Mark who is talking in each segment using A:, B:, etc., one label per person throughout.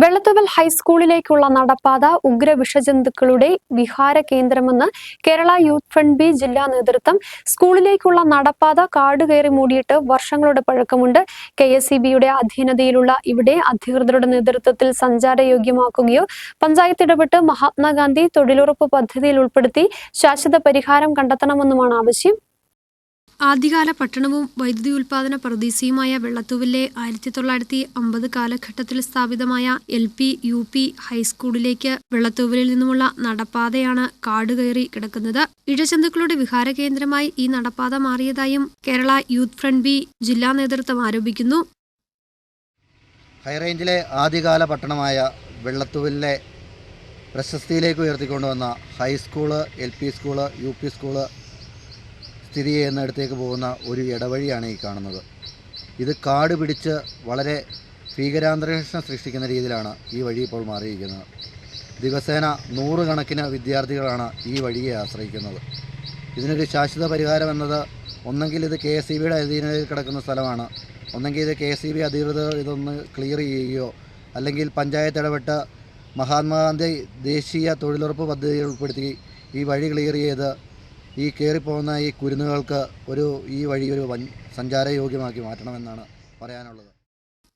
A: വെള്ളത്തുവൽ ഹൈസ്കൂളിലേക്കുള്ള നടപ്പാത ഉഗ്ര വിഷജന്തുക്കളുടെ വിഹാര കേന്ദ്രമെന്ന് കേരള യൂത്ത് ഫ്രണ്ട് ബി ജില്ലാ നേതൃത്വം സ്കൂളിലേക്കുള്ള നടപ്പാത കാട് കയറി മൂടിയിട്ട് വർഷങ്ങളുടെ പഴക്കമുണ്ട്. കെ എസ് ഇ ബിയുടെ അധീനതയിലുള്ള ഇവിടെ അധികൃതരുടെ നേതൃത്വത്തിൽ സഞ്ചാരയോഗ്യമാക്കുകയോ പഞ്ചായത്ത് ഇടപെട്ട് മഹാത്മാഗാന്ധി തൊഴിലുറപ്പ് പദ്ധതിയിൽ ഉൾപ്പെടുത്തി ശാശ്വത പരിഹാരം കണ്ടെത്തണമെന്നുമാണ് ആവശ്യം. ആദ്യകാല പട്ടണവും വൈദ്യുതി ഉൽപാദന പ്രദേശിയുമായ വെള്ളത്തൂവിലെ ആയിരത്തി തൊള്ളായിരത്തി അമ്പത് കാലഘട്ടത്തിൽ സ്ഥാപിതമായ എൽ പി യു പി ഹൈസ്കൂളിലേക്ക് വെള്ളത്തൂവിലിൽ നിന്നുമുള്ള നടപ്പാതയാണ് കാട് കയറി കിടക്കുന്നത്. ഇഴജന്തുക്കളുടെ വിഹാര കേന്ദ്രമായി ഈ നടപ്പാത മാറിയതായും കേരള യൂത്ത് ഫ്രണ്ട് ബി ജില്ലാ നേതൃത്വം ആരോപിക്കുന്നു.
B: ഹൈറേഞ്ചിലെ ആദ്യകാല പട്ടണമായ വെള്ളത്തൂവിലെ പ്രശസ്തിയിലേക്ക് ഉയർത്തിക്കൊണ്ടുവന്ന high school L P school U P school സ്ഥിതി ചെയ്യുന്നിടത്തേക്ക് പോകുന്ന ഒരു ഇടവഴിയാണ് ഈ കാണുന്നത്. ഇത് കാട് പിടിച്ച് വളരെ ഭീകരാന്തരീക്ഷം സൃഷ്ടിക്കുന്ന രീതിയിലാണ് ഈ വഴി ഇപ്പോൾ മാറിയിരിക്കുന്നത്. ദിവസേന നൂറുകണക്കിന് വിദ്യാർത്ഥികളാണ് ഈ വഴിയെ ആശ്രയിക്കുന്നത്. ഇതിനൊരു ശാശ്വത പരിഹാരം എന്നത് ഒന്നെങ്കിൽ ഇത് കെ എസ് ഇ ബിയുടെ അധീനതയിൽ കിടക്കുന്ന സ്ഥലമാണ്. ഒന്നെങ്കിൽ ഇത് കെ എസ് ഇ ബി അധികൃതർ ഇതൊന്ന് ക്ലിയർ ചെയ്യുകയോ അല്ലെങ്കിൽ പഞ്ചായത്ത് ഇടപെട്ട് മഹാത്മാഗാന്ധി ദേശീയ തൊഴിലുറപ്പ് പദ്ധതിയിൽ ഉൾപ്പെടുത്തി ഈ വഴി ക്ലിയർ ചെയ്ത് ഈ കയറിപ്പോകുന്ന ഈ കുരുന്നുകൾക്ക് ഒരു ഈ വഴി ഒരു സഞ്ചാരയോഗ്യമാക്കി മാറ്റണമെന്നാണ് പറയാനുള്ളത്.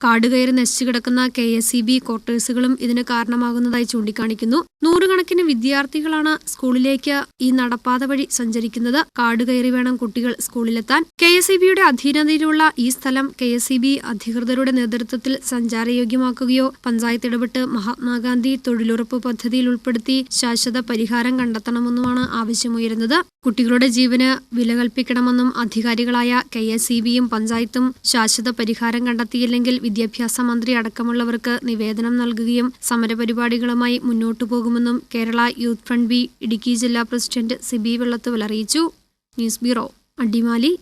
A: കാട് കയറി നശിച്ചു കിടക്കുന്ന കെ എസ് ഇ ബി ക്വാർട്ടേഴ്സുകളും ഇതിന് കാരണമാകുന്നതായി ചൂണ്ടിക്കാണിക്കുന്നു. നൂറുകണക്കിന് വിദ്യാർത്ഥികളാണ് സ്കൂളിലേക്ക് ഈ നടപ്പാത വഴി സഞ്ചരിക്കുന്നത്. കാട് കയറി വേണം കുട്ടികൾ സ്കൂളിലെത്താൻ. കെ എസ് ഇ ബിയുടെ അധീനതയിലുള്ള ഈ സ്ഥലം കെ എസ് ഇ ബി അധികൃതരുടെ നേതൃത്വത്തിൽ സഞ്ചാരയോഗ്യമാക്കുകയോ പഞ്ചായത്ത് ഇടപെട്ട് മഹാത്മാഗാന്ധി തൊഴിലുറപ്പ് പദ്ധതിയിൽ ഉൾപ്പെടുത്തി ശാശ്വത പരിഹാരം കണ്ടെത്തണമെന്നുമാണ് ആവശ്യമുയരുന്നത്. കുട്ടികളുടെ ജീവന് വില കൽപ്പിക്കണമെന്നും അധികാരികളായ കെ എസ് ഇ ബിയും പഞ്ചായത്തും ശാശ്വത പരിഹാരം കണ്ടെത്തിയില്ലെങ്കിൽ വിദ്യാഭ്യാസ മന്ത്രി അടക്കമുള്ളവർക്ക് നിവേദനം നൽകുകയും സമരപരിപാടികളുമായി മുന്നോട്ടു പോകുമെന്നും Kerala youth front B Idukki ജില്ലാ പ്രസിഡന്റ് സിബി വെള്ളത്തുവൽ അറിയിച്ചു. News bureau Adimali.